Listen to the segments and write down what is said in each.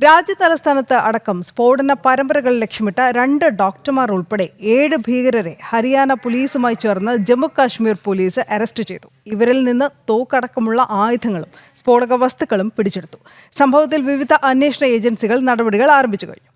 രാജ്യതലസ്ഥാനത്ത് അടക്കം സ്ഫോടന പരമ്പരകൾ ലക്ഷ്യമിട്ട രണ്ട് ഡോക്ടർമാർ ഉൾപ്പെടെ ഏഴ് ഭീകരരെ ഹരിയാന പോലീസുമായി ചേർന്ന് ജമ്മു കാശ്മീർ പോലീസ് അറസ്റ്റ് ചെയ്തു. ഇവരിൽ നിന്ന് തോക്കടക്കമുള്ള ആയുധങ്ങളും സ്ഫോടക വസ്തുക്കളും പിടിച്ചെടുത്തു. സംഭവത്തിൽ വിവിധ അന്വേഷണ ഏജൻസികൾ നടപടികൾ ആരംഭിച്ചു കഴിഞ്ഞു.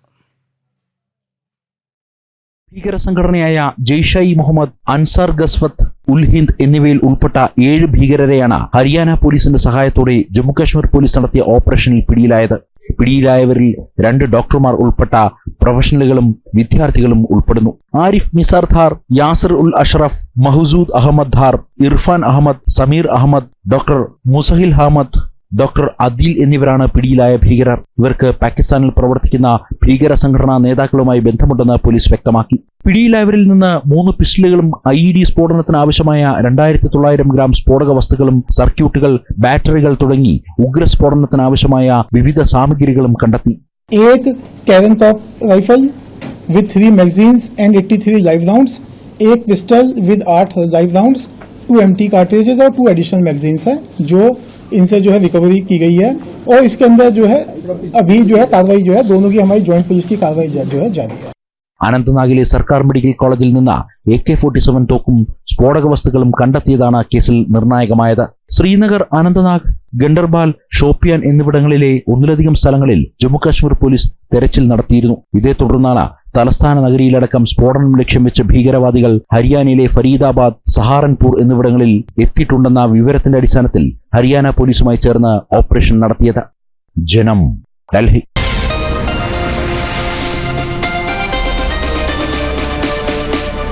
ഭീകര സംഘടനയായ ജെയ്ഷ ഇ മുഹമ്മദ് അൻസാർ ഗസ്വത്ത് ഉൽ ഹിന്ദ് എന്നിവയിൽ ഉൾപ്പെട്ട ഏഴ് ഭീകരരെയാണ് ഹരിയാന പോലീസിന്റെ സഹായത്തോടെ ജമ്മുകാശ്മീർ പോലീസ് നടത്തിയ ഓപ്പറേഷനിൽ പിടിയിലായത്. പിടിയിലായവരിൽ രണ്ട് ഡോക്ടർമാർ ഉൾപ്പെട്ട പ്രൊഫഷണലുകളും വിദ്യാർത്ഥികളും ഉൾപ്പെടുന്നു. ആരിഫ് നിസാർ ധാർ യാസർ ഉൽ അഷ്റഫ് മഹസൂദ് അഹമ്മദ് ധാർ ഇർഫാൻ അഹമ്മദ് സമീർ അഹമ്മദ് ഡോക്ടർ മുസഹിൽ അഹമ്മദ് ഡോക്ടർ അദിൽ എന്നിവരാണ് പിടിയിലായ ഭീകരർ ഇവർക്ക് പാകിസ്ഥാനിൽ പ്രവർത്തിക്കുന്ന ഭീകര സംഘടനാ നേതാക്കളുമായി ബന്ധമുണ്ടെന്ന് പോലീസ് വ്യക്തമാക്കി പിടിയിലായവരിൽ നിന്ന് മൂന്ന് പിസ്റ്റലുകളും ഐ ഇ ഡി സ്ഫോടനത്തിന് ആവശ്യമായ രണ്ടായിരത്തി തൊള്ളായിരം ഗ്രാം സ്ഫോടക വസ്തുക്കളും സർക്യൂട്ടുകൾ ബാറ്ററികൾ തുടങ്ങി ഉഗ്ര സ്ഫോടനത്തിന് ആവശ്യമായ വിവിധ സാമഗ്രികളും കണ്ടെത്തി एक Karen corp rifle with three magazines and 83 live rounds एक पिस्टल विद आठ live rounds two empty cartridges और टू एडिशनल मैगजीन्स है जो इनसे जो है रिकवरी की गई है और इसके अंदर जो है अभी जो है कार्रवाई जो है दोनों की हमारी ज्वाइंट पुलिस की कार्रवाई जो है जारी है അനന്തനാഗിലെ സർക്കാർ മെഡിക്കൽ കോളേജിൽ നിന്ന് എ കെ ഫോർട്ടി സെവൻ തോക്കും സ്ഫോടക വസ്തുക്കളും കണ്ടെത്തിയതാണ് കേസിൽ നിർണായകമായത് ശ്രീനഗർ അനന്തനാഗ് ഗണ്ടർബാൽ ഷോപ്പിയാൻ എന്നിവിടങ്ങളിലെ ഒന്നിലധികം സ്ഥലങ്ങളിൽ ജമ്മുകാശ്മീർ പോലീസ് തെരച്ചിൽ നടത്തിയിരുന്നു ഇതേ തുടർന്നാണ് തലസ്ഥാന നഗരിയിലടക്കം സ്ഫോടനം ലക്ഷ്യം വെച്ച് ഭീകരവാദികൾ ഹരിയാനയിലെ ഫരീദാബാദ് സഹാറൻപൂർ എന്നിവിടങ്ങളിൽ എത്തിയിട്ടുണ്ടെന്ന വിവരത്തിന്റെ അടിസ്ഥാനത്തിൽ ഹരിയാന പോലീസുമായി ചേർന്ന് ഓപ്പറേഷൻ നടത്തിയത്. ജനം ഡൽഹി.